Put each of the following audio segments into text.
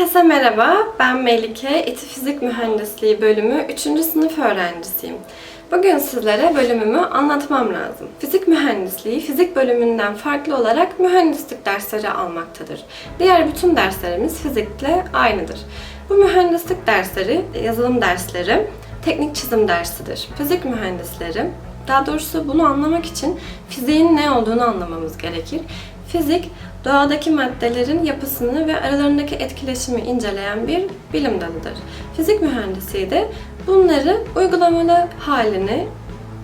Herkese merhaba, ben Melike, İTÜ Fizik Mühendisliği bölümü 3. sınıf öğrencisiyim. Bugün sizlere bölümümü anlatmam lazım. Fizik mühendisliği, fizik bölümünden farklı olarak mühendislik dersleri almaktadır. Diğer bütün derslerimiz fizikle aynıdır. Bu mühendislik dersleri, yazılım dersleri, teknik çizim dersidir. Fizik mühendisleri, daha doğrusu bunu anlamak için fiziğin ne olduğunu anlamamız gerekir. Fizik, doğadaki maddelerin yapısını ve aralarındaki etkileşimi inceleyen bir bilim dalıdır. Fizik mühendisliği de bunları uygulamalı halini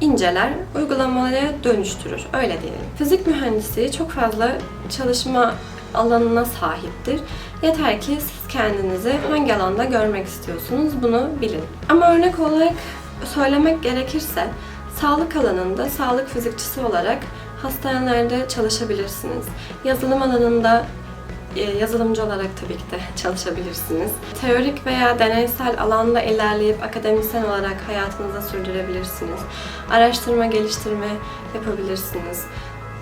inceler, uygulamaya dönüştürür. Öyle diyelim. Fizik mühendisliği çok fazla çalışma alanına sahiptir. Yeter ki siz kendinizi hangi alanda görmek istiyorsunuz bunu bilin. Ama örnek olarak söylemek gerekirse sağlık alanında sağlık fizikçisi olarak hastanelerde çalışabilirsiniz. Yazılım alanında e, yazılımcı olarak tabii ki de çalışabilirsiniz. Teorik veya deneysel alanda ilerleyip akademisyen olarak hayatınızı sürdürebilirsiniz. Araştırma, geliştirme yapabilirsiniz.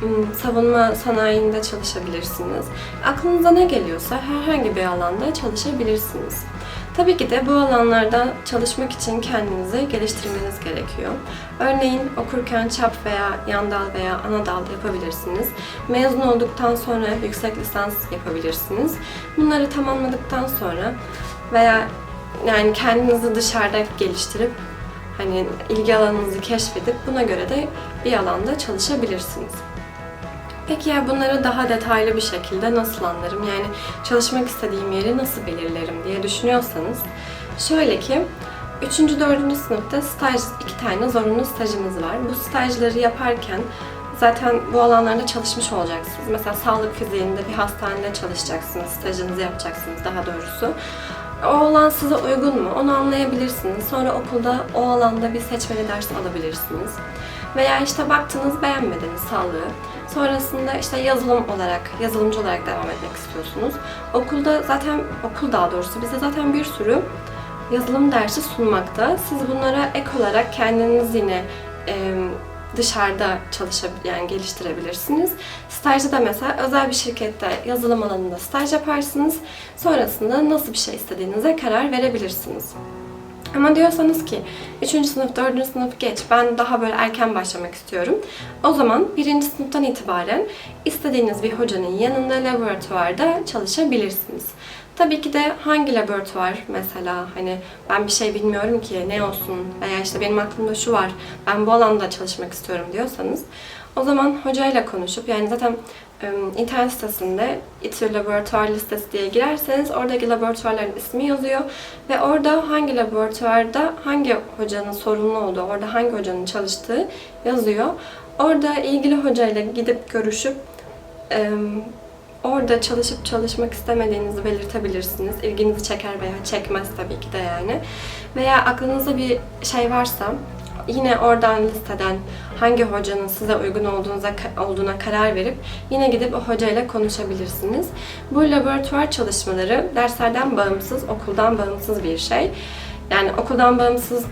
Hmm, Savunma sanayinde çalışabilirsiniz. Aklınıza ne geliyorsa herhangi bir alanda çalışabilirsiniz. Tabii ki de bu alanlarda çalışmak için kendinizi geliştirmeniz gerekiyor. Örneğin okurken çap veya yan dal veya ana dal yapabilirsiniz. Mezun olduktan sonra yüksek lisans yapabilirsiniz. Bunları tamamladıktan sonra veya yani kendinizi dışarıda geliştirip hani ilgi alanınızı keşfedip buna göre de bir alanda çalışabilirsiniz. Peki ya bunları daha detaylı bir şekilde nasıl anlarım? Yani çalışmak istediğim yeri nasıl belirlerim diye düşünüyorsanız şöyle ki 3. 4. sınıfta staj, iki tane zorunlu stajımız var. Bu stajları yaparken zaten bu alanlarda çalışmış olacaksınız. Mesela sağlık fiziğinde bir hastanede çalışacaksınız, stajınızı yapacaksınız daha doğrusu. O alan size uygun mu? Onu anlayabilirsiniz. Sonra okulda o alanda bir seçmeli ders alabilirsiniz. Veya işte baktınız beğenmediniz sağlığı. Sonrasında işte yazılım olarak, yazılımcı olarak devam etmek istiyorsunuz. Okulda zaten, okul daha doğrusu bize zaten bir sürü yazılım dersi sunmakta. Siz bunlara ek olarak kendiniz yine e, dışarıda çalışab yani geliştirebilirsiniz. Stajda da mesela özel bir şirkette yazılım alanında staj yaparsınız. Sonrasında nasıl bir şey istediğinize karar verebilirsiniz. Ama diyorsanız ki 3. sınıf, 4. sınıf geç, ben daha böyle erken başlamak istiyorum. O zaman 1. sınıftan itibaren istediğiniz bir hocanın yanında laboratuvarda çalışabilirsiniz. Tabii ki de hangi laboratuvar mesela hani ben bir şey bilmiyorum ki ne olsun veya işte benim aklımda şu var ben bu alanda çalışmak istiyorum diyorsanız o zaman hocayla konuşup yani zaten internet sitesinde İTÜ laboratuvar listesi diye girerseniz oradaki laboratuvarların ismi yazıyor ve orada hangi laboratuvarda hangi hocanın sorumlu olduğu, orada hangi hocanın çalıştığı yazıyor. Orada ilgili hocayla gidip görüşüp orada çalışıp çalışmak istemediğinizi belirtebilirsiniz. İlginizi çeker veya çekmez tabii ki de yani. Veya aklınızda bir şey varsa yine oradan listeden hangi hocanın size uygun olduğunuza olduğuna karar verip yine gidip o hocayla konuşabilirsiniz. Bu laboratuvar çalışmaları derslerden bağımsız, okuldan bağımsız bir şey. Yani okuldan bağımsız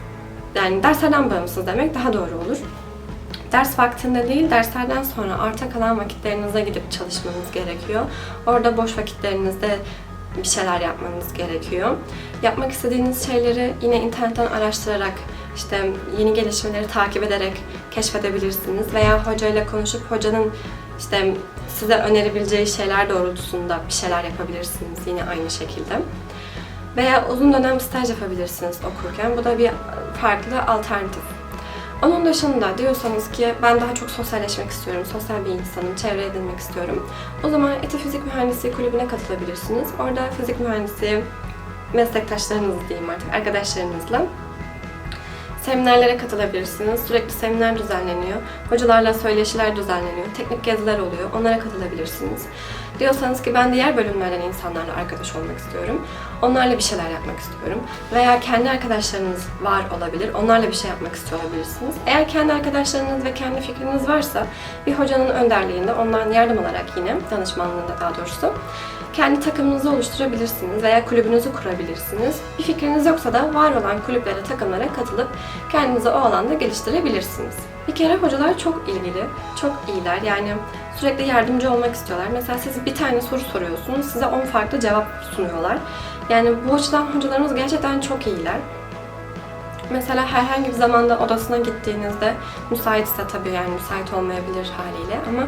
yani derslerden bağımsız demek daha doğru olur ders vaktinde değil, derslerden sonra arta kalan vakitlerinize gidip çalışmanız gerekiyor. Orada boş vakitlerinizde bir şeyler yapmanız gerekiyor. Yapmak istediğiniz şeyleri yine internetten araştırarak, işte yeni gelişmeleri takip ederek keşfedebilirsiniz. Veya hocayla konuşup hocanın işte size önerebileceği şeyler doğrultusunda bir şeyler yapabilirsiniz yine aynı şekilde. Veya uzun dönem staj yapabilirsiniz okurken. Bu da bir farklı alternatif. Onun dışında diyorsanız ki ben daha çok sosyalleşmek istiyorum, sosyal bir insanım, çevre edinmek istiyorum. O zaman İTÜ Fizik Mühendisliği Kulübü'ne katılabilirsiniz. Orada fizik mühendisi meslektaşlarınız diyeyim artık, arkadaşlarınızla seminerlere katılabilirsiniz. Sürekli seminer düzenleniyor. Hocalarla söyleşiler düzenleniyor. Teknik geziler oluyor. Onlara katılabilirsiniz. Diyorsanız ki ben diğer bölümlerden insanlarla arkadaş olmak istiyorum. Onlarla bir şeyler yapmak istiyorum. Veya kendi arkadaşlarınız var olabilir. Onlarla bir şey yapmak istiyor olabilirsiniz. Eğer kendi arkadaşlarınız ve kendi fikriniz varsa bir hocanın önderliğinde ondan yardım alarak yine danışmanlığında daha doğrusu kendi takımınızı oluşturabilirsiniz veya kulübünüzü kurabilirsiniz. Bir fikriniz yoksa da var olan kulüplere, takımlara katılıp kendinizi o alanda geliştirebilirsiniz. Bir kere hocalar çok ilgili, çok iyiler. Yani sürekli yardımcı olmak istiyorlar. Mesela siz bir tane soru soruyorsunuz, size 10 farklı cevap sunuyorlar. Yani bu açıdan hocalarımız gerçekten çok iyiler. Mesela herhangi bir zamanda odasına gittiğinizde müsaitse tabii yani müsait olmayabilir haliyle ama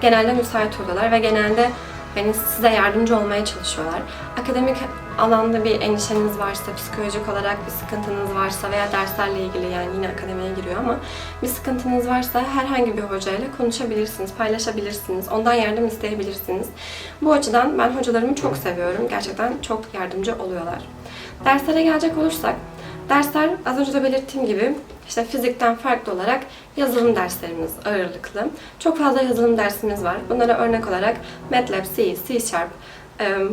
genelde müsait oluyorlar ve genelde hani size yardımcı olmaya çalışıyorlar. Akademik alanda bir endişeniz varsa, psikolojik olarak bir sıkıntınız varsa veya derslerle ilgili yani yine akademiye giriyor ama bir sıkıntınız varsa herhangi bir hocayla konuşabilirsiniz, paylaşabilirsiniz, ondan yardım isteyebilirsiniz. Bu açıdan ben hocalarımı çok seviyorum. Gerçekten çok yardımcı oluyorlar. Derslere gelecek olursak, Dersler az önce de belirttiğim gibi işte fizikten farklı olarak yazılım derslerimiz ağırlıklı. Çok fazla yazılım dersimiz var. Bunlara örnek olarak MATLAB, C, C Sharp,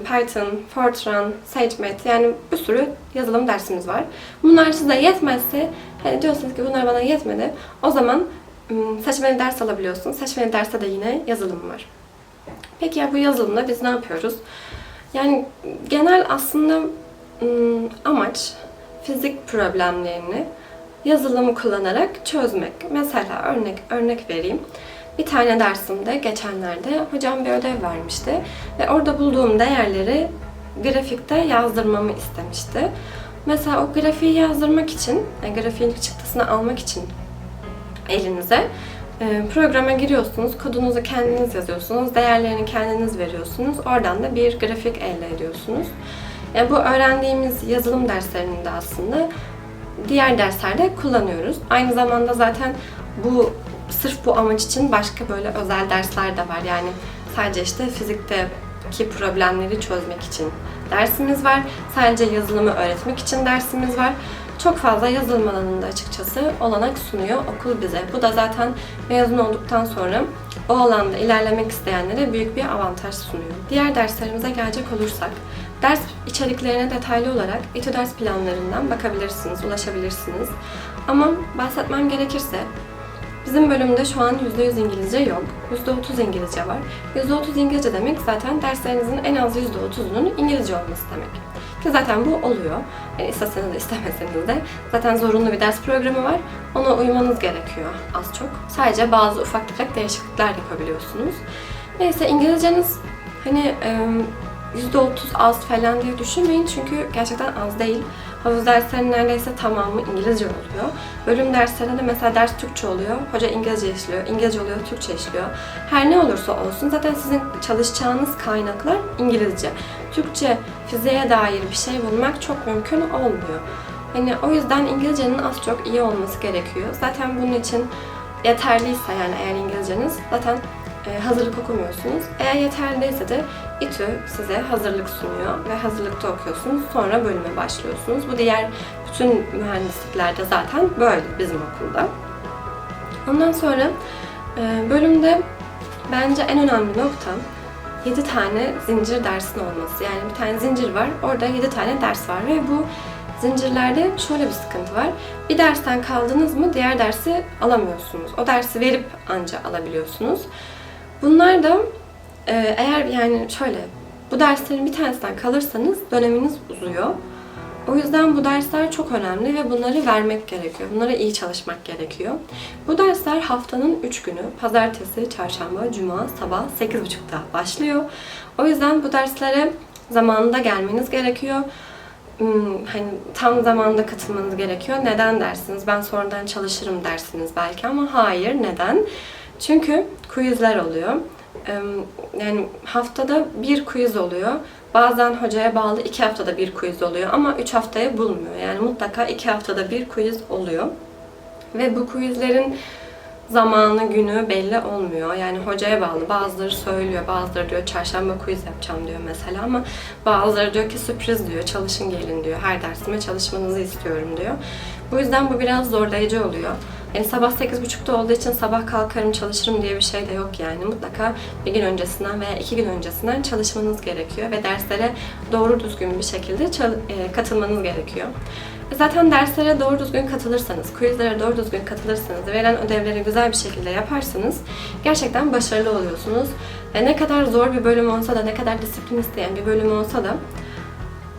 Python, Fortran, SageMath yani bir sürü yazılım dersimiz var. Bunlar size yetmezse, hani diyorsunuz ki bunlar bana yetmedi, o zaman seçmeli ders alabiliyorsunuz. Seçmeli derste de yine yazılım var. Peki ya bu yazılımda biz ne yapıyoruz? Yani genel aslında amaç fizik problemlerini yazılımı kullanarak çözmek. Mesela örnek örnek vereyim. Bir tane dersimde geçenlerde hocam bir ödev vermişti ve orada bulduğum değerleri grafikte yazdırmamı istemişti. Mesela o grafiği yazdırmak için, yani grafiğin çıktısını almak için elinize e, programa giriyorsunuz, kodunuzu kendiniz yazıyorsunuz, değerlerini kendiniz veriyorsunuz. Oradan da bir grafik elde ediyorsunuz. Yani bu öğrendiğimiz yazılım derslerinde aslında diğer derslerde kullanıyoruz. Aynı zamanda zaten bu sırf bu amaç için başka böyle özel dersler de var. Yani sadece işte fizikteki problemleri çözmek için dersimiz var. Sadece yazılımı öğretmek için dersimiz var. Çok fazla yazılım alanında açıkçası olanak sunuyor okul bize. Bu da zaten mezun olduktan sonra o alanda ilerlemek isteyenlere büyük bir avantaj sunuyor. Diğer derslerimize gelecek olursak, ders içeriklerine detaylı olarak İTÜ ders planlarından bakabilirsiniz, ulaşabilirsiniz. Ama bahsetmem gerekirse Bizim bölümde şu an %100 İngilizce yok. %30 İngilizce var. %30 İngilizce demek zaten derslerinizin en az %30'unun İngilizce olması demek. Ki zaten bu oluyor. Yani isteseniz de istemeseniz de zaten zorunlu bir ders programı var. Ona uymanız gerekiyor az çok. Sadece bazı ufak tefek değişiklikler yapabiliyorsunuz. Neyse İngilizceniz hani %30 az falan diye düşünmeyin çünkü gerçekten az değil. Havuz derslerinin neredeyse tamamı İngilizce oluyor. Bölüm derslerinde de mesela ders Türkçe oluyor. Hoca İngilizce işliyor, İngilizce oluyor, Türkçe işliyor. Her ne olursa olsun zaten sizin çalışacağınız kaynaklar İngilizce. Türkçe, fiziğe dair bir şey bulmak çok mümkün olmuyor. Yani o yüzden İngilizcenin az çok iyi olması gerekiyor. Zaten bunun için yeterliyse yani eğer İngilizceniz zaten e, hazırlık okumuyorsunuz. Eğer yeterli değilse de İTÜ size hazırlık sunuyor ve hazırlıkta okuyorsunuz. Sonra bölüme başlıyorsunuz. Bu diğer bütün mühendisliklerde zaten böyle bizim okulda. Ondan sonra e, bölümde bence en önemli nokta 7 tane zincir dersin olması. Yani bir tane zincir var, orada 7 tane ders var ve bu zincirlerde şöyle bir sıkıntı var. Bir dersten kaldınız mı diğer dersi alamıyorsunuz. O dersi verip anca alabiliyorsunuz. Bunlar da e, eğer yani şöyle bu derslerin bir tanesinden kalırsanız döneminiz uzuyor. O yüzden bu dersler çok önemli ve bunları vermek gerekiyor. Bunlara iyi çalışmak gerekiyor. Bu dersler haftanın 3 günü, pazartesi, çarşamba, cuma, sabah 8.30'da başlıyor. O yüzden bu derslere zamanında gelmeniz gerekiyor. Hmm, hani tam zamanda katılmanız gerekiyor. Neden dersiniz? Ben sonradan çalışırım dersiniz belki ama hayır. Neden? Çünkü quizler oluyor. Yani haftada bir quiz oluyor. Bazen hocaya bağlı iki haftada bir quiz oluyor ama üç haftaya bulmuyor. Yani mutlaka iki haftada bir quiz oluyor. Ve bu quizlerin zamanı, günü belli olmuyor. Yani hocaya bağlı. Bazıları söylüyor, bazıları diyor çarşamba quiz yapacağım diyor mesela ama bazıları diyor ki sürpriz diyor, çalışın gelin diyor. Her dersime çalışmanızı istiyorum diyor. Bu yüzden bu biraz zorlayıcı oluyor. Yani sabah 8.30'da olduğu için sabah kalkarım çalışırım diye bir şey de yok yani. Mutlaka bir gün öncesinden veya iki gün öncesinden çalışmanız gerekiyor ve derslere doğru düzgün bir şekilde e, katılmanız gerekiyor. E Zaten derslere doğru düzgün katılırsanız, quizlere doğru düzgün katılırsanız, verilen ödevleri güzel bir şekilde yaparsanız gerçekten başarılı oluyorsunuz. E ne kadar zor bir bölüm olsa da, ne kadar disiplin isteyen bir bölüm olsa da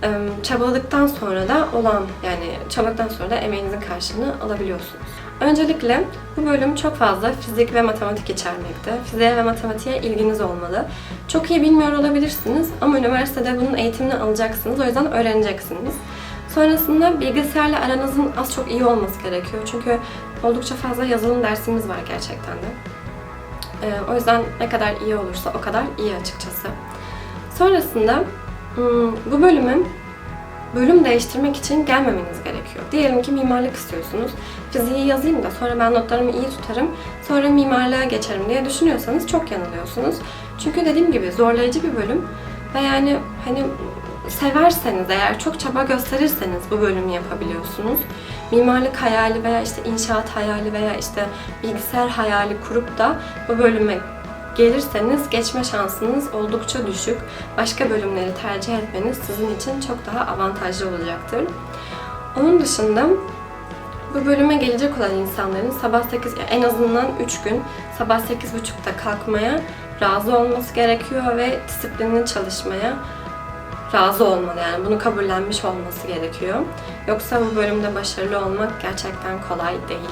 e, çabaladıktan sonra da olan yani çabaladıktan sonra da emeğinizin karşılığını alabiliyorsunuz. Öncelikle bu bölüm çok fazla fizik ve matematik içermekte. Fiziğe ve matematiğe ilginiz olmalı. Çok iyi bilmiyor olabilirsiniz ama üniversitede bunun eğitimini alacaksınız. O yüzden öğreneceksiniz. Sonrasında bilgisayarla aranızın az çok iyi olması gerekiyor. Çünkü oldukça fazla yazılım dersimiz var gerçekten de. Ee, o yüzden ne kadar iyi olursa o kadar iyi açıkçası. Sonrasında hmm, bu bölümün bölüm değiştirmek için gelmemeniz gerekiyor. Diyelim ki mimarlık istiyorsunuz. Fiziği yazayım da sonra ben notlarımı iyi tutarım. Sonra mimarlığa geçerim diye düşünüyorsanız çok yanılıyorsunuz. Çünkü dediğim gibi zorlayıcı bir bölüm. Ve yani hani severseniz eğer çok çaba gösterirseniz bu bölümü yapabiliyorsunuz. Mimarlık hayali veya işte inşaat hayali veya işte bilgisayar hayali kurup da bu bölüme gelirseniz geçme şansınız oldukça düşük. Başka bölümleri tercih etmeniz sizin için çok daha avantajlı olacaktır. Onun dışında bu bölüme gelecek olan insanların sabah 8, yani en azından 3 gün sabah 8.30'da kalkmaya razı olması gerekiyor ve disiplinli çalışmaya razı olmalı yani bunu kabullenmiş olması gerekiyor. Yoksa bu bölümde başarılı olmak gerçekten kolay değil.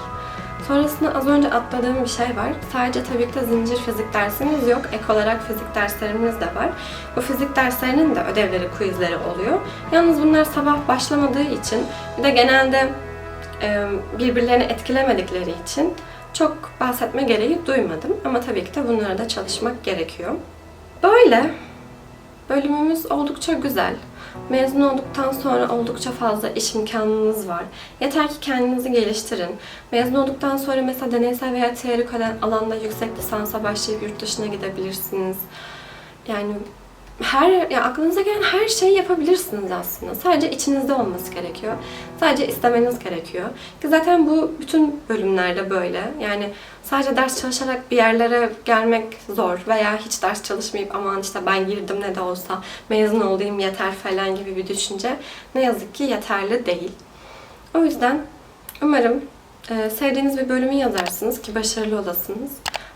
Sonrasında az önce atladığım bir şey var. Sadece tabii ki de zincir fizik dersimiz yok. Ek olarak fizik derslerimiz de var. Bu fizik derslerinin de ödevleri, quizleri oluyor. Yalnız bunlar sabah başlamadığı için bir de genelde birbirlerini etkilemedikleri için çok bahsetme gereği duymadım. Ama tabii ki de bunlara da çalışmak gerekiyor. Böyle Bölümümüz oldukça güzel. Mezun olduktan sonra oldukça fazla iş imkanınız var. Yeter ki kendinizi geliştirin. Mezun olduktan sonra mesela deneysel veya teorik alanda yüksek lisansa başlayıp yurt dışına gidebilirsiniz. Yani her ya aklınıza gelen her şeyi yapabilirsiniz aslında. Sadece içinizde olması gerekiyor. Sadece istemeniz gerekiyor. Ki zaten bu bütün bölümlerde böyle. Yani sadece ders çalışarak bir yerlere gelmek zor veya hiç ders çalışmayıp aman işte ben girdim ne de olsa mezun olayım yeter falan gibi bir düşünce ne yazık ki yeterli değil. O yüzden umarım e, sevdiğiniz bir bölümü yazarsınız ki başarılı olasınız.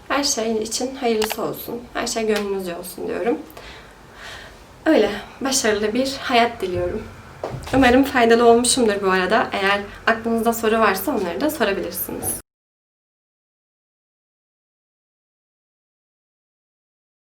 Her şey için hayırlısı olsun. Her şey gönlünüzce olsun diyorum. Öyle başarılı bir hayat diliyorum. Umarım faydalı olmuşumdur bu arada. Eğer aklınızda soru varsa onları da sorabilirsiniz.